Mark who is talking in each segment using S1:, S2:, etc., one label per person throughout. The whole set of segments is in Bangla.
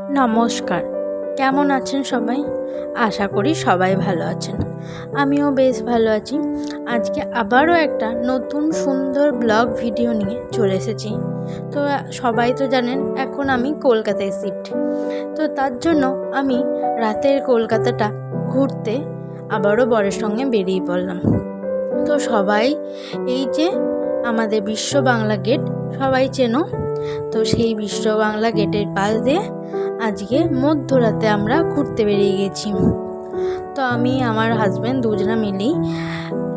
S1: নমস্কার। কেমন আছেন সবাই? আশা করি সবাই ভালো আছেন। আমিও বেশ ভালো আছি। আজকে আবারও একটা নতুন সুন্দর ব্লগ ভিডিও নিয়ে চলে এসেছি। তো সবাই তো জানেন, এখন আমি কলকাতায় শিফট। তো তার জন্য আমি রাতের কলকাতাটা ঘুরতে আবারও বরের সঙ্গে বেরিয়ে পড়লাম। তো সবাই, এই যে আমাদের বিশ্ব বাংলা গেট, সবাই চেনো? তো সেই বিশ্ব বাংলা গেটের পাশ দিয়ে আজকে মধ্যরাতে আমরা ঘুরতে বেরিয়ে গেছি। তো আমি, আমার হাজব্যান্ড দুজনা মিলেই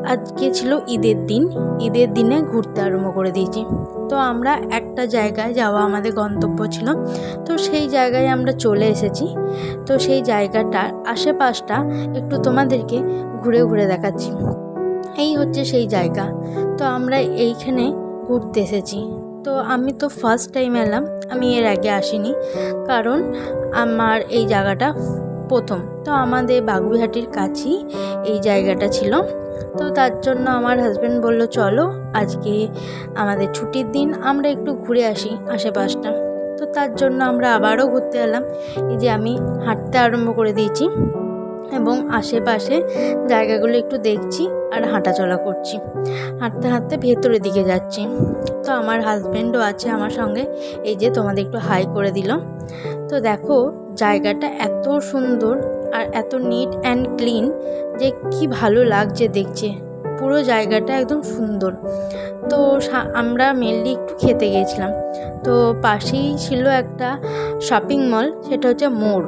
S1: আজকে ছিল ঈদের দিন। ঈদের দিনে ঘুরতে আরম্ভ করে দিয়েছি। তো আমরা একটা জায়গায় যাওয়া আমাদের গন্তব্য ছিল। তো সেই জায়গায় আমরা চলে এসেছি। তো সেই জায়গাটার আশেপাশটা একটু তোমাদেরকে ঘুরে ঘুরে দেখাচ্ছি। এই হচ্ছে সেই জায়গা। তো আমরা এইখানে ঘুরতে এসেছি। তো আমি তো ফার্স্ট টাইম এলাম। আমি এর আগে আসিনি, কারণ আমার এই জায়গাটা প্রথম। তো আমাদের বাগুইহাটির কাছেই এই জায়গাটা ছিল। তো তার জন্য আমার হাজব্যান্ড বলল, চলো, আজকে আমাদের ছুটির দিন, আমরা একটু ঘুরে আসি আশেপাশটা। তো তার জন্য আমরা আবারও ঘুরতে এলাম। এই যে আমি হাঁটতে আরম্ভ করে দিয়েছি। এবং আশেপাশে জায়গাগুলো একটু দেখছি আর হাঁটাচলা করছি। হাঁটতে হাঁটতে ভেতরের দিকে যাচ্ছি। তো আমার হাজব্যান্ডও আছে আমার সঙ্গে। এই যে তোমাদের একটু হাই করে দিল তো দেখো, জায়গাটা এত সুন্দর আর এত নিট অ্যান্ড ক্লিন যে কি ভালো লাগছে দেখছে। পুরো জায়গাটা একদম সুন্দর। তো আমরা মেনলি একটু খেতে গিয়েছিলাম। তো পাশেই ছিল একটা শপিং মল সেটা হচ্ছে মোড়।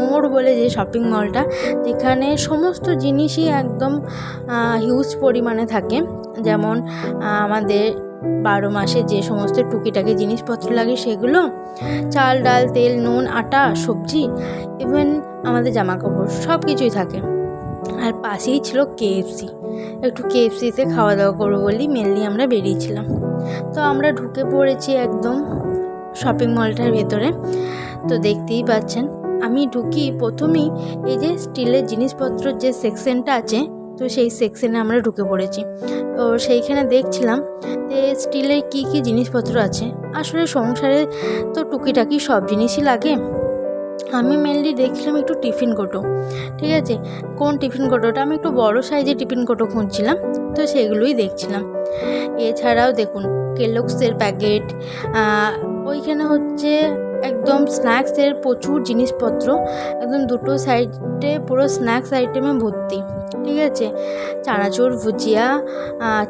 S1: মোড় বলে যে শপিং মলটা যেখানে সমস্ত জিনিসই একদম হিউজ পরিমাণে থাকে। যেমন আমাদের বারো মাসে যে সমস্ত টুকিটাকি জিনিসপত্র লাগে সেগুলো, চাল, ডাল, তেল, নুন, আটা, সবজি ইভেন আমাদের জামা কাপড় সব কিছুই থাকে। আর পাশেই ছিল কেএফসি একটু কেএফসিতে খাওয়া দাওয়া করব বলেই মেনলি আমরা বেরিয়েছিলাম। তো আমরা ঢুকে পড়েছি একদম শপিং মলটার ভেতরে। তো দেখতেই পাচ্ছেন, আমি ঢুকি প্রথমেই এই যে স্টিলের জিনিসপত্র যে সেকশনটা আছে, তো সেই সেকশনে আমরা ঢুকে পড়েছি। তো সেইখানে দেখছিলাম যে স্টিলের কী কী জিনিসপত্র আছে। আসলে সংসারে তো টুকিটাকি সব জিনিসই লাগে। আমি মেনলি দেখছিলাম একটু টিফিন কোটো, ঠিক আছে? কোন টিফিন কোটোটা? আমি একটু বড় সাইজের টিফিন কোটো খুঁজছিলাম, তো সেগুলোই দেখছিলাম। এছাড়াও দেখুন, কেলক্সের প্যাকেট ওইখানে হচ্ছে একদম স্ন্যাক্সের প্রচুর জিনিসপত্র, একদম দুটো সাইডে পুরো স্ন্যাক্স আইটেমে ভর্তি, ঠিক আছে? চানাচুর, ভুজিয়া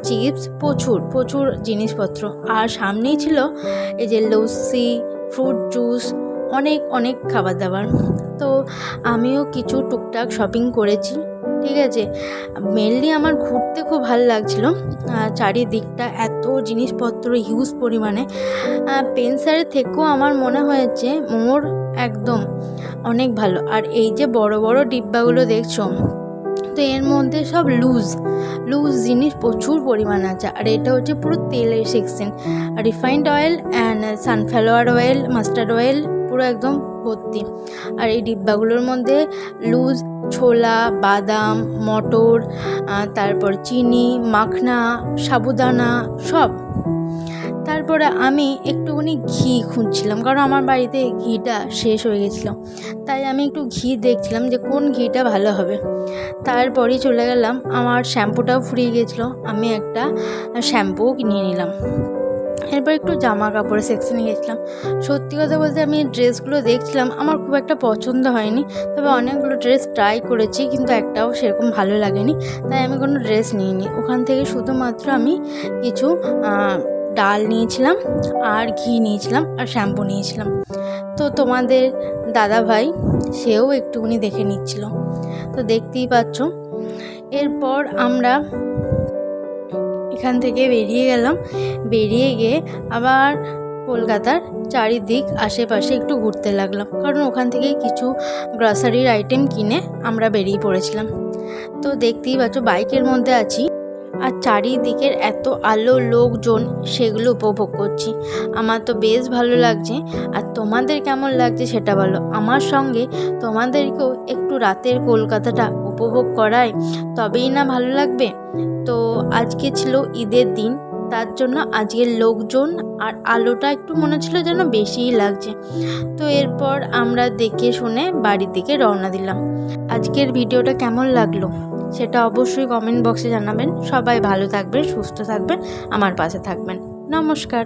S1: চিপস, প্রচুর প্রচুর জিনিসপত্র। আর সামনেই ছিল এই যে লস্যি ফ্রুট জুস অনেক অনেক খাবার দাবার তো আমিও কিছু টুকটাক শপিং করেছি, ঠিক আছে? মেনলি আমার ঘুরতে খুব ভালো লাগছিল। চারিদিকটা এত জিনিসপত্র হিউজ পরিমাণে। পেন্সারের থেকেও আমার মনে হয়েছে মোর একদম অনেক ভালো। আর এই যে বড় বড় ডিব্বাগুলো দেখছ, তো এর মধ্যে সব লুজ লুজ জিনিস প্রচুর পরিমাণ আছে। আর এটা হচ্ছে পুরো তেলের section refined oil and sunflower oil mustard oil পুরো একদম ভর্তি। আর এই ডিব্বাগুলোর মধ্যে লুজ, ছোলা, বাদাম, মটর তারপর চিনি, মাখনা, সাবুদানা, সব। তারপরে আমি একটুখানি ঘি খুঁজছিলাম, কারণ আমার বাড়িতে ঘিটা শেষ হয়ে গেছিল। তাই আমি একটু ঘি দেখছিলাম যে কোন ঘিটা ভালো হবে। তারপরেই চলে গেলাম, আমার শ্যাম্পুটাও ফুরিয়ে গেছিল, আমি একটা শ্যাম্পুও কিনে নিলাম। এরপর একটু জামা কাপড়ের সেকশনে গেছিলাম। সত্যি কথা বলতে আমি ড্রেসগুলো দেখছিলাম, আমার খুব একটা পছন্দ হয়নি। তবে অনেকগুলো ড্রেস ট্রাই করেছি, কিন্তু একটাও সেরকম ভালো লাগেনি। তাই আমি কোনো ড্রেস নিইনি। ওখান থেকে শুধুমাত্র আমি কিছু ডাল নিয়েছিলাম, আর ঘি নিয়েছিলাম, আর শ্যাম্পু নিয়েছিলাম। তো তোমাদের দাদা ভাই সেও একটুখানি দেখে নিচ্ছিল। তো দেখতেই পাচ্ছ। এরপর আমরা এখান থেকে বেরিয়ে গেলাম। বেরিয়ে গিয়ে আবার কলকাতার চারিদিক আশেপাশে একটু ঘুরতে লাগলাম। কারণ ওখান থেকে কিছু গ্রসারির আইটেম কিনে আমরা বেরিয়ে পড়েছিলাম। তো দেখতেই পাচ্ছ, বাইকের মধ্যে আছি আর চারিদিকের এত আলো লোকজন সেগুলো উপভোগ করছি। আমার তো বেশ ভালো লাগছে। আর তোমাদের কেমন লাগছে সেটা বলো। আমার সঙ্গে তোমাদেরকেও একটু রাতের কলকাতাটা উপভোগ করায়, তবেই না ভালো লাগবে? তো আজকে ছিল ঈদের দিন, তার জন্য আজকের লোকজন আর আলোটা একটু মনে হচ্ছিল যেন বেশিই লাগছে। তো এরপর আমরা দেখে শুনে বাড়ির দিকে রওনা দিলাম। আজকের ভিডিওটা কেমন লাগল? সেটা অবশ্যই কমেন্ট বক্সে জানাবেন। সবাই ভালো থাকবেন, সুস্থ থাকবেন, আমার পাশে থাকবেন। নমস্কার।